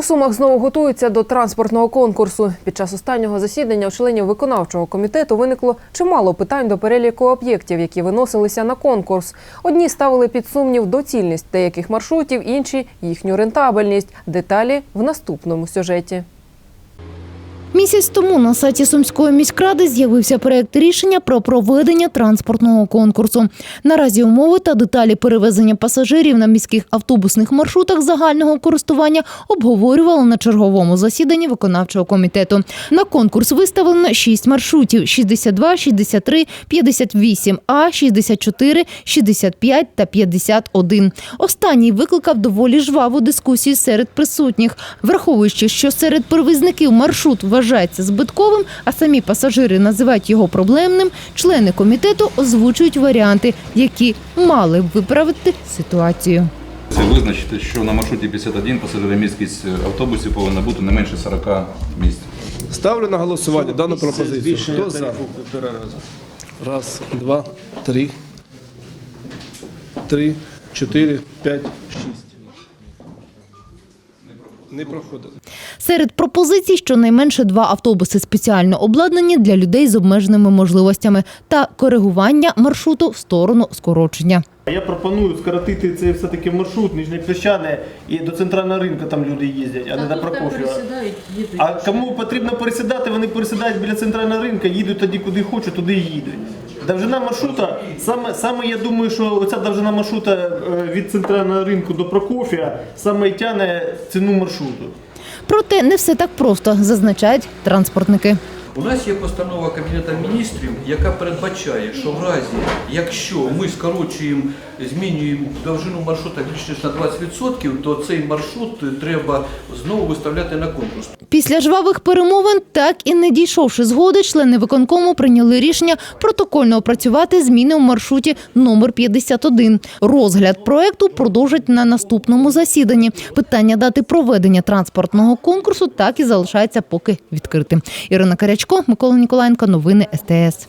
У Сумах знову готуються до транспортного конкурсу. Під час останнього засідання у членів виконавчого комітету виникло чимало питань до переліку об'єктів, які виносилися на конкурс. Одні ставили під сумнів доцільність деяких маршрутів, інші їхню рентабельність. Деталі в наступному сюжеті. Місяць тому на сайті Сумської міськради з'явився проект рішення про проведення транспортного конкурсу. Наразі умови та деталі перевезення пасажирів на міських автобусних маршрутах загального користування обговорювали на черговому засіданні виконавчого комітету. На конкурс виставлено 6 маршрутів: 62, 63, 58, А, 64, 65 та 51. Останній викликав доволі жваву дискусію серед присутніх, враховуючи, що серед перевізників маршрут вважається збитковим, а самі пасажири називають його проблемним. Члени комітету озвучують варіанти, які мали б виправити ситуацію. Це визначити, що на маршруті 51 пасажиромісткість автобусів повинна бути не менше 40 місць. Ставлю на голосування дану пропозицію. Хто за? Раз, два, три, три, чотири, п'ять. Не проходить. Серед пропозицій щонайменше два автобуси спеціально обладнані для людей з обмеженими можливостями та коригування маршруту в сторону скорочення. Я пропоную скоротити цей все-таки маршрут Нижнє Піщане і до центрального ринку там люди їздять, а не до Прокоф'єва. А кому потрібно пересідати, вони пересідають біля центрального ринку, їдуть тоді, куди хочуть, туди і їдуть. Довжина маршрута, саме, саме я думаю, що оця довжина маршрута е, від центрального ринку до Прокоф'я саме і тягне ціну маршруту. Проте не все так просто, зазначають транспортники. У нас є постанова Кабінету міністрів, яка передбачає, що в разі, якщо ми скорочуємо, змінюємо довжину маршрута більше ніж на 20%, то цей маршрут треба знову виставляти на конкурс. Після жвавих перемовин, так і не дійшовши згоди, члени виконкому прийняли рішення протокольно опрацювати зміни у маршруті номер 51. Розгляд проекту продовжать на наступному засіданні. Питання дати проведення транспортного конкурсу так і залишається поки відкритим. Ірина Карячко, Микола Ніколаєнко, новини СТС.